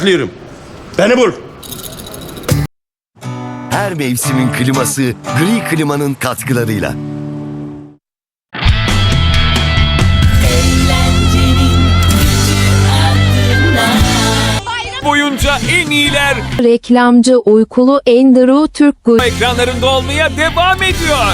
Bekliyorum. Beni bul. Her mevsimin kliması Gri Klima'nın katkılarıyla. boyunca en iyiler Reklamcı uykulu Enderu Türk Gu- ekranlarında olmaya devam ediyor.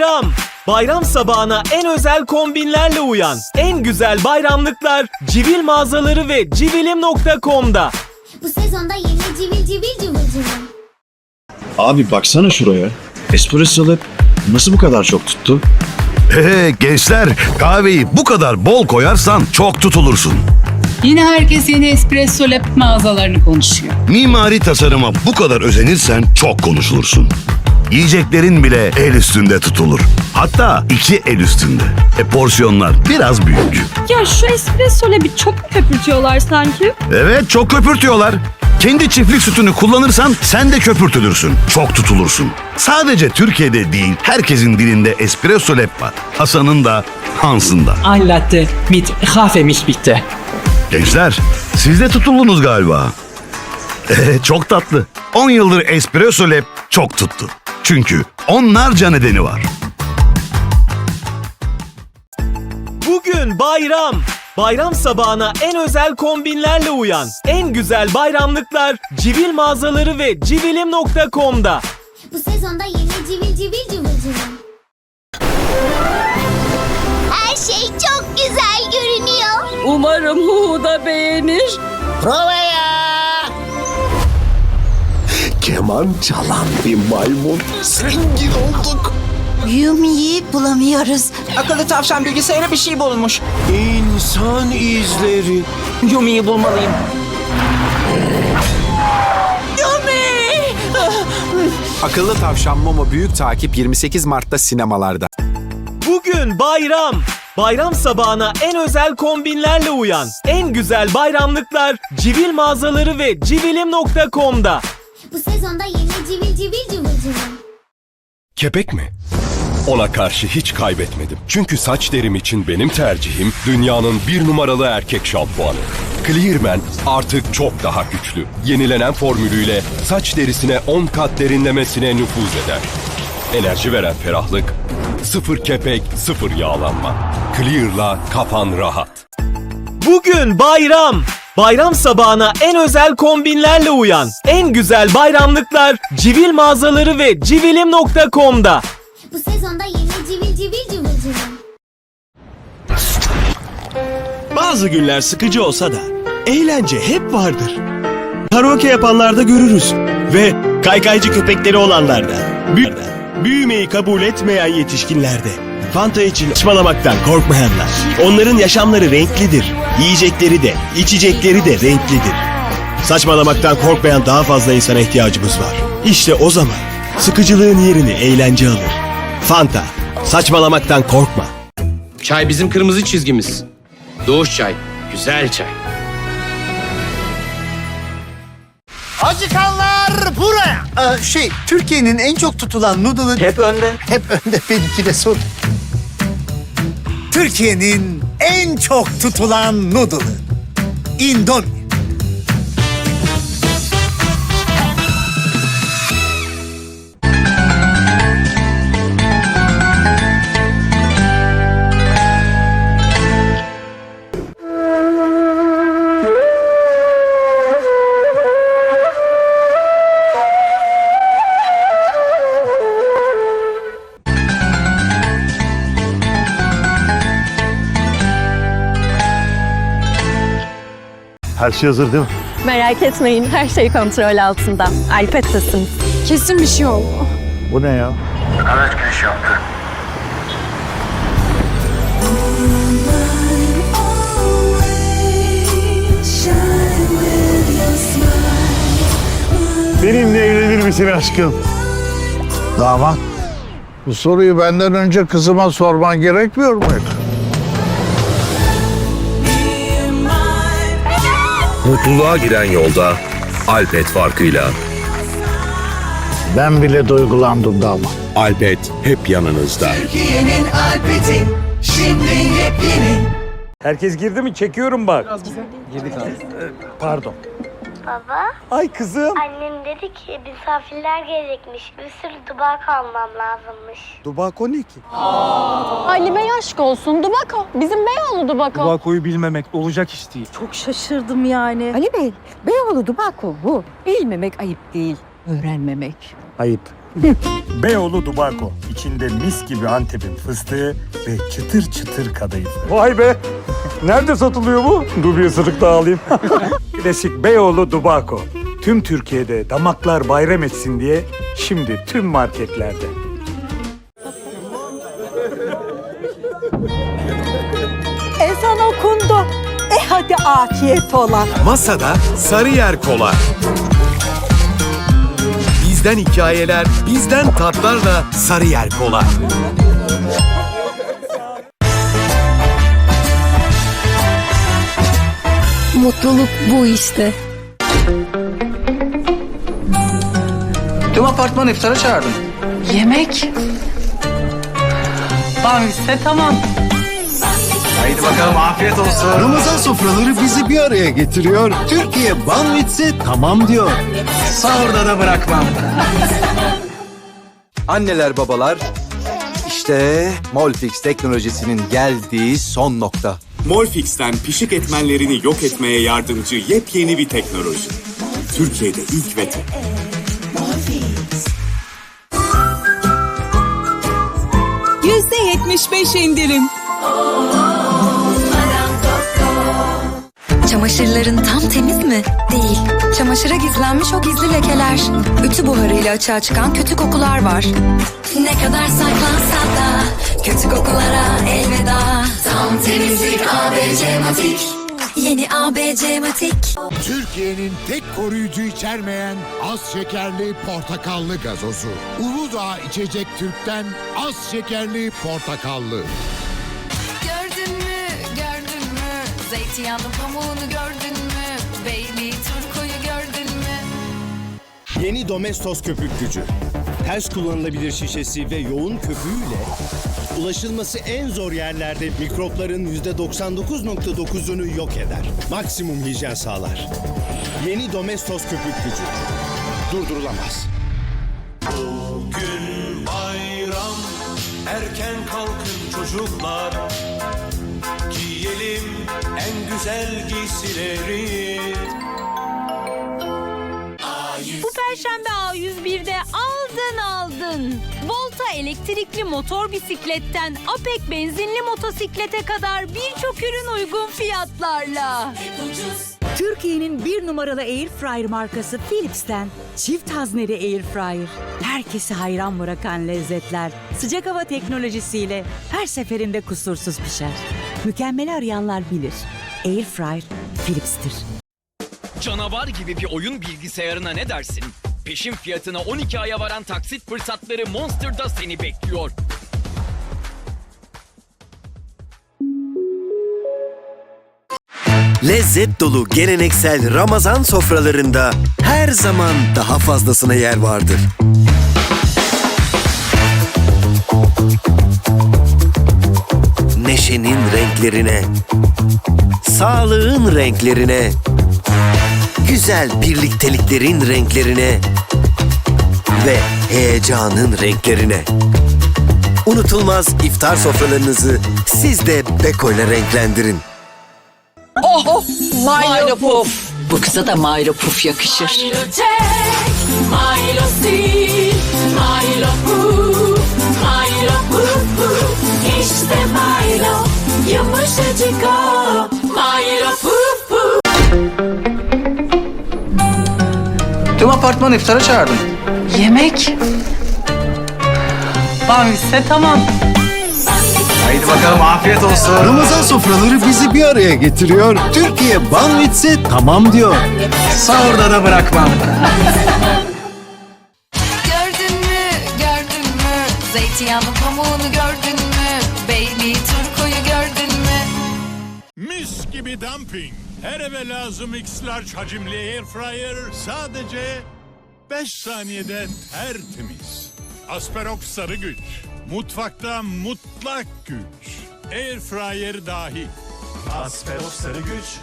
Bayram. Bayram sabahına en özel kombinlerle uyan. En güzel bayramlıklar Civil mağazaları ve civilim.com'da. Bu sezonda yeni civil civil cıvıl cıvıl. Abi baksana şuraya. Espresso Lab nasıl bu kadar çok tuttu? Ee, gençler kahveyi bu kadar bol koyarsan çok tutulursun. Yine herkes yeni espresso lab mağazalarını konuşuyor. Mimari tasarıma bu kadar özenirsen çok konuşulursun. Yiyeceklerin bile el üstünde tutulur. Hatta iki el üstünde. E porsiyonlar biraz büyük. Ya şu espresso bir çok köpürtüyorlar sanki. Evet çok köpürtüyorlar. Kendi çiftlik sütünü kullanırsan sen de köpürtülürsün. Çok tutulursun. Sadece Türkiye'de değil herkesin dilinde espresso lab var. Hasan'ın da Hans'ın da. Ein Latte mit Hafermilch bitte. Gençler siz de tutuldunuz galiba. Evet çok tatlı. 10 yıldır espresso lab çok tuttu. Çünkü onlarca nedeni var. Bugün bayram. Bayram sabahına en özel kombinlerle uyan. En güzel bayramlıklar Civil mağazaları ve civilim.com'da. Bu sezonda yeni civil civil cıvıl. Her şey çok güzel görünüyor. Umarım Hu da beğenir. Keman çalan bir maymun. Zengin olduk. Yumi'yi bulamıyoruz. Akıllı tavşan bilgisayara bir şey bulmuş. İnsan izleri. Yumi'yi bulmalıyım. Akıllı Tavşan Momo Büyük Takip 28 Mart'ta sinemalarda. Bugün bayram. Bayram sabahına en özel kombinlerle uyan. En güzel bayramlıklar Civil mağazaları ve civilim.com'da. Bu sezonda yeni civil civil cıvıl cıvıl. Kepek mi? Ona karşı hiç kaybetmedim. Çünkü saç derim için benim tercihim dünyanın bir numaralı erkek şampuanı. Clearman artık çok daha güçlü. Yenilenen formülüyle saç derisine 10 kat derinlemesine nüfuz eder. Enerji veren ferahlık, sıfır kepek, sıfır yağlanma. Clear'la kafan rahat. Bugün bayram. Bayram sabahına en özel kombinlerle uyan. En güzel bayramlıklar Civil mağazaları ve civilim.com'da. Bu sezonda yeni civil civil cıvıl cıvıl. Bazı günler sıkıcı olsa da eğlence hep vardır. Karaoke yapanlarda görürüz ve kaykaycı köpekleri olanlarda. Büy- büyümeyi kabul etmeyen yetişkinlerde. Fanta için saçmalamaktan korkmayanlar. Onların yaşamları renklidir. Yiyecekleri de, içecekleri de renklidir. Saçmalamaktan korkmayan daha fazla insana ihtiyacımız var. İşte o zaman sıkıcılığın yerini eğlence alır. Fanta, saçmalamaktan korkma. Çay bizim kırmızı çizgimiz. Doğuş çay. Güzel çay. Acıkanlar buraya. Ee, şey, Türkiye'nin en çok tutulan noodle'ı Hep önde. hep önde benimki de sor. Türkiye'nin en çok tutulan noodle'ı. Indomie. Her şey hazır değil mi? Merak etmeyin her şey kontrol altında. Alpette'sin. Kesin bir şey oldu. Bu ne ya? Araç giriş yaptı. Benimle evlenir misin aşkım? Damat. Bu soruyu benden önce kızıma sorman gerekmiyor muydu? Mutluluğa giden yolda Alpet farkıyla. Ben bile duygulandım damat. Alpet hep yanınızda. Herkes girdi mi? Çekiyorum bak. Pardon. Baba, Ay kızım. annem dedi ki misafirler gelecekmiş. Bir sürü dubak almam lazımmış. Dubako ne ki? Halime aşk olsun. Dubako. Bizim Beyoğlu Dubako. Dubako'yu bilmemek olacak iş değil. Çok şaşırdım yani. Ali Bey, Beyoğlu Dubako bu. Bilmemek ayıp değil, öğrenmemek. Ayıp. Beyoğlu Dubako. İçinde mis gibi Antep'in fıstığı ve çıtır çıtır kadayıfı. Vay be! Nerede satılıyor bu? Dur bir ısırık daha alayım. Klasik Beyoğlu Dubako. Tüm Türkiye'de damaklar bayram etsin diye şimdi tüm marketlerde. Ezan okundu. E hadi afiyet ola. Masada Sarıyer Kola. Bizden hikayeler, bizden tatlarla Sarıyer Kola. Mutluluk bu işte. Tüm apartman iftara çağırdım. Yemek. Bangse tamam. Haydi bakalım afiyet olsun. Ramazan sofraları bizi bir araya getiriyor. Türkiye Banvit'se tamam diyor. Sahurda da bırakmam. Anneler babalar, işte Molfix teknolojisinin geldiği son nokta. Molfix'ten pişik etmenlerini yok etmeye yardımcı yepyeni bir teknoloji. Türkiye'de ilk ve tek. %75 indirim. Çamaşırların tam temiz mi? Değil. Çamaşıra gizlenmiş o gizli lekeler. Ütü buharıyla açığa çıkan kötü kokular var. Ne kadar saklansa da kötü kokulara elveda. Tam temizlik ABC Matik. Yeni ABC Matik. Türkiye'nin tek koruyucu içermeyen az şekerli portakallı gazozu. Uludağ İçecek Türk'ten az şekerli portakallı. Gördün mü, gördün mü? Zeytinyağlı pamuğunu gördün mü? Beyli turkoyu gördün mü? Yeni Domestos köpük gücü. Ters kullanılabilir şişesi ve yoğun köpüğüyle ulaşılması en zor yerlerde mikropların %99.9'unu yok eder. Maksimum hijyen sağlar. Yeni Domestos köpük gücü. Durdurulamaz. Bugün bayram, erken kalkın çocuklar. Giyelim en güzel giysileri. Bu perşembe A101'de aldın aldın. Volta elektrikli motor bisikletten Apek benzinli motosiklete kadar birçok ürün uygun fiyatlarla. Türkiye'nin bir numaralı Air Fryer markası Philips'ten çift hazneli Air Fryer. Herkesi hayran bırakan lezzetler sıcak hava teknolojisiyle her seferinde kusursuz pişer. Mükemmeli arayanlar bilir. Air Fryer Philips'tir. Canavar gibi bir oyun bilgisayarına ne dersin? Peşin fiyatına 12 aya varan taksit fırsatları Monster'da seni bekliyor. Lezzet dolu geleneksel Ramazan sofralarında her zaman daha fazlasına yer vardır. Neşenin renklerine, sağlığın renklerine, güzel birlikteliklerin renklerine ve heyecanın renklerine. Unutulmaz iftar sofralarınızı siz de Beko ile renklendirin. Oh, Milo Puff. Bu kıza da Milo Puff yakışır. Milo Steel, Milo Puff, Milo Puff, İşte Milo, yumuşacık o. Milo Puff Puff. Tüm apartman iftara çağırdım. Yemek. Banvitse tamam. Haydi bakalım afiyet olsun. Ramazan sofraları bizi bir araya getiriyor. Türkiye Banvitse tamam diyor. Sahurda da bırakmam. Gördün mü, gördün mü? Zeytinyağlı pamuğunu gördün mü? Baby turkoyu gördün mü? Mis gibi dumping. Her eve lazım X large hacimli air fryer sadece 5 saniyede tertemiz. Asperox sarı güç. Mutfakta mutlak güç. Air fryer dahil. Asperox sarı güç.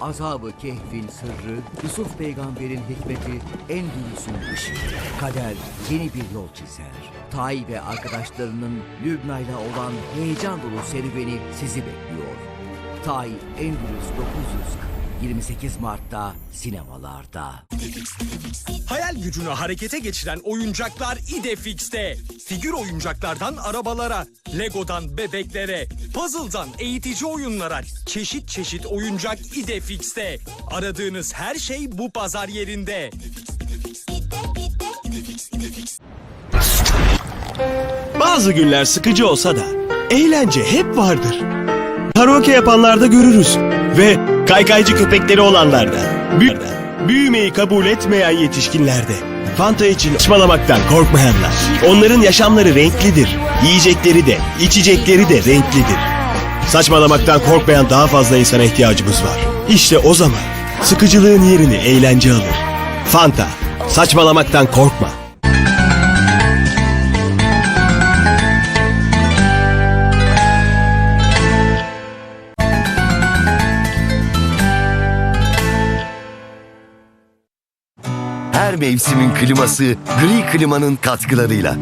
Azabı Kehf'in sırrı, Yusuf peygamberin hikmeti, en büyüsün ışığı. Kader yeni bir yol çizer. Tay ve arkadaşlarının Lübna'yla olan heyecan dolu serüveni sizi bekliyor. Tay Endülüs 940 28 Mart'ta sinemalarda. Gücünü harekete geçiren oyuncaklar İdefix'te. Figür oyuncaklardan arabalara, Lego'dan bebeklere, puzzle'dan eğitici oyunlara çeşit çeşit oyuncak İdefix'te. Aradığınız her şey bu pazar yerinde. Bazı günler sıkıcı olsa da eğlence hep vardır. Karaoke yapanlarda görürüz ve kaykaycı köpekleri olanlarda. Büy- büyümeyi kabul etmeyen yetişkinlerde. Fanta için saçmalamaktan korkmayanlar. Onların yaşamları renklidir. Yiyecekleri de, içecekleri de renklidir. Saçmalamaktan korkmayan daha fazla insana ihtiyacımız var. İşte o zaman sıkıcılığın yerini eğlence alır. Fanta, saçmalamaktan korkma. Mevsimin kliması Gri Klima'nın katkılarıyla.